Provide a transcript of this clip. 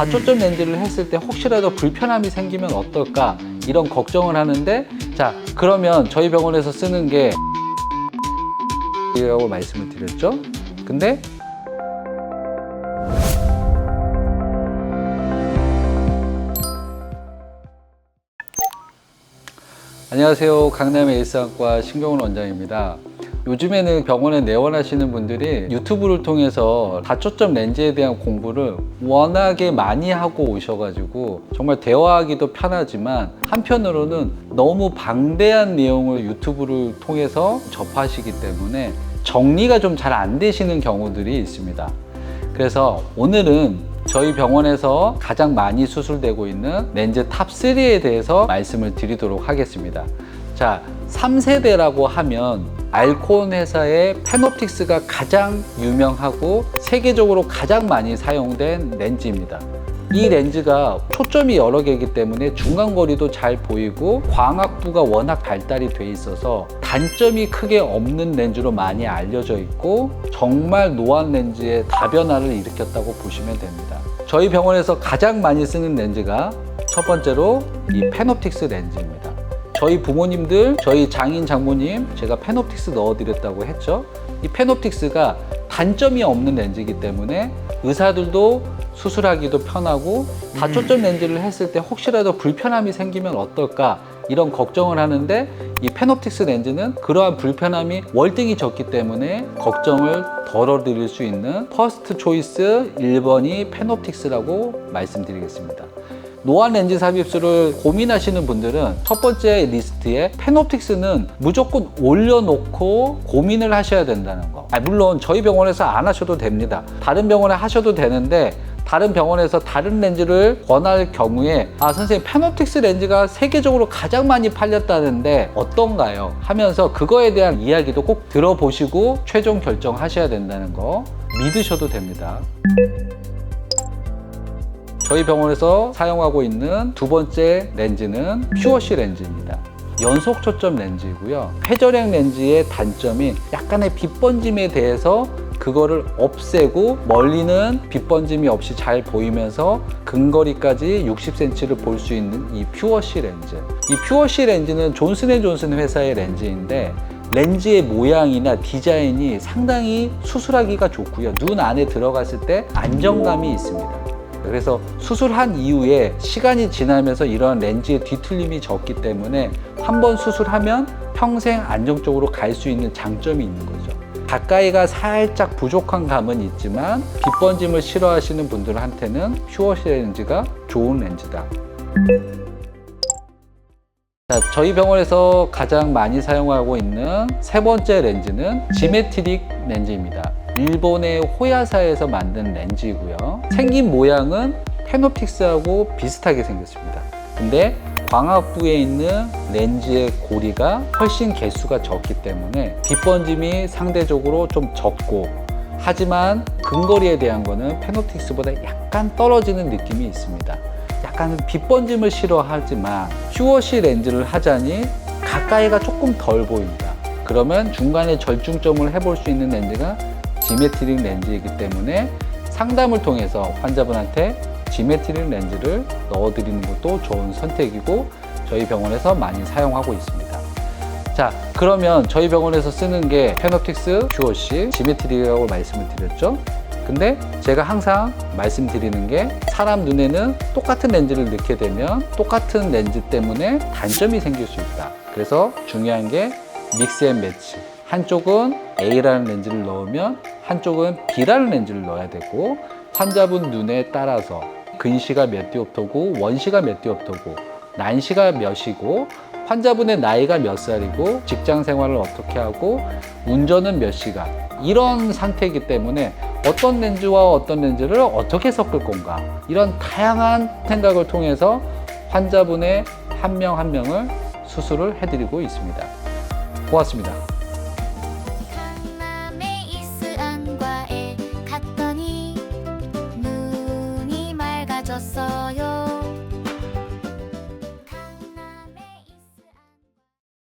다초점 렌즈를 했을 때 혹시라도 불편함이 생기면 어떨까 이런 걱정을 하는데 자 그러면 저희 병원에서 쓰는 게 이라고 말씀을 드렸죠. 근데 안녕하세요. 강남의 일상과 신경훈 원장입니다. 요즘에는 병원에 내원하시는 분들이 유튜브를 통해서 다초점 렌즈에 대한 공부를 워낙에 많이 하고 오셔가지고 정말 대화하기도 편하지만 한편으로는 너무 방대한 내용을 유튜브를 통해서 접하시기 때문에 정리가 좀 잘 안 되시는 경우들이 있습니다. 그래서 오늘은 저희 병원에서 가장 많이 수술되고 있는 렌즈 탑3에 대해서 말씀을 드리도록 하겠습니다. 자, 3세대라고 하면 알콘 회사의 페노틱스가 가장 유명하고 세계적으로 가장 많이 사용된 렌즈입니다. 이 렌즈가 초점이 여러 개이기 때문에 중간 거리도 잘 보이고 광학부가 워낙 발달이 돼 있어서 단점이 크게 없는 렌즈로 많이 알려져 있고 정말 노안 렌즈의 다변화를 일으켰다고 보시면 됩니다. 저희 병원에서 가장 많이 쓰는 렌즈가 첫 번째로 이 페노틱스 렌즈입니다. 저희 부모님들, 저희 장인 장모님 제가 페노틱스 넣어드렸다고 했죠. 이 페노틱스가 단점이 없는 렌즈이기 때문에 의사들도 수술하기도 편하고 다초점 렌즈를 했을 때 혹시라도 불편함이 생기면 어떨까 이런 걱정을 하는데 이 페노틱스 렌즈는 그러한 불편함이 월등히 적기 때문에 걱정을 덜어드릴 수 있는 퍼스트 초이스 1번이 페노틱스라고 말씀드리겠습니다. 노안 렌즈 삽입술을 고민하시는 분들은 첫 번째 리스트에 페노틱스는 무조건 올려놓고 고민을 하셔야 된다는 거. 아, 물론 저희 병원에서 안 하셔도 됩니다. 다른 병원에 하셔도 되는데 다른 병원에서 다른 렌즈를 권할 경우에 아 선생님 페노틱스 렌즈가 세계적으로 가장 많이 팔렸다는데 어떤가요? 하면서 그거에 대한 이야기도 꼭 들어보시고 최종 결정하셔야 된다는 거 믿으셔도 됩니다. 저희 병원에서 사용하고 있는 두 번째 렌즈는 퓨어시 렌즈입니다. 연속 초점 렌즈이고요. 회전형 렌즈의 단점이 약간의 빛 번짐에 대해서 그거를 없애고 멀리는 빛 번짐이 없이 잘 보이면서 근거리까지 60cm를 볼 수 있는 이 퓨어시 렌즈. 이 퓨어시 렌즈는 존슨앤존슨 회사의 렌즈인데 렌즈의 모양이나 디자인이 상당히 수술하기가 좋고요. 눈 안에 들어갔을 때 안정감이 있습니다. 그래서 수술한 이후에 시간이 지나면서 이런 렌즈의 뒤틀림이 적기 때문에 한 번 수술하면 평생 안정적으로 갈 수 있는 장점이 있는 거죠. 가까이가 살짝 부족한 감은 있지만 빛 번짐을 싫어하시는 분들한테는 퓨어시 렌즈가 좋은 렌즈다. 자, 저희 병원에서 가장 많이 사용하고 있는 세 번째 렌즈는 지메트릭 렌즈입니다. 일본의 호야사에서 만든 렌즈이고요. 생긴 모양은 페노틱스하고 비슷하게 생겼습니다. 근데 광학부에 있는 렌즈의 고리가 훨씬 개수가 적기 때문에 빛 번짐이 상대적으로 좀 적고 하지만 근거리에 대한 거는 페노틱스보다 약간 떨어지는 느낌이 있습니다. 약간 빛 번짐을 싫어하지만 퓨어시 렌즈를 하자니 가까이가 조금 덜 보인다. 그러면 중간에 절중점을 해볼 수 있는 렌즈가 지메트릭 렌즈이기 때문에 상담을 통해서 환자분한테 지메트릭 렌즈를 넣어드리는 것도 좋은 선택이고 저희 병원에서 많이 사용하고 있습니다. 자, 그러면 저희 병원에서 쓰는 게 페노틱스, 퓨어시, 지메트릭이라고 말씀을 드렸죠. 근데 제가 항상 말씀드리는 게 사람 눈에는 똑같은 렌즈를 넣게 되면 똑같은 렌즈 때문에 단점이 생길 수 있다. 그래서 중요한 게 믹스 앤 매치. 한쪽은 A라는 렌즈를 넣으면 한쪽은 B라는 렌즈를 넣어야 되고 환자분 눈에 따라서 근시가 몇 디옵터고 원시가 몇 디옵터고 난시가 몇이고 환자분의 나이가 몇 살이고 직장 생활을 어떻게 하고 운전은 몇 시간 이런 상태이기 때문에 어떤 렌즈와 어떤 렌즈를 어떻게 섞을 건가 이런 다양한 생각을 통해서 환자분의 한 명한 명을 수술을 해드리고 있습니다. 고맙습니다.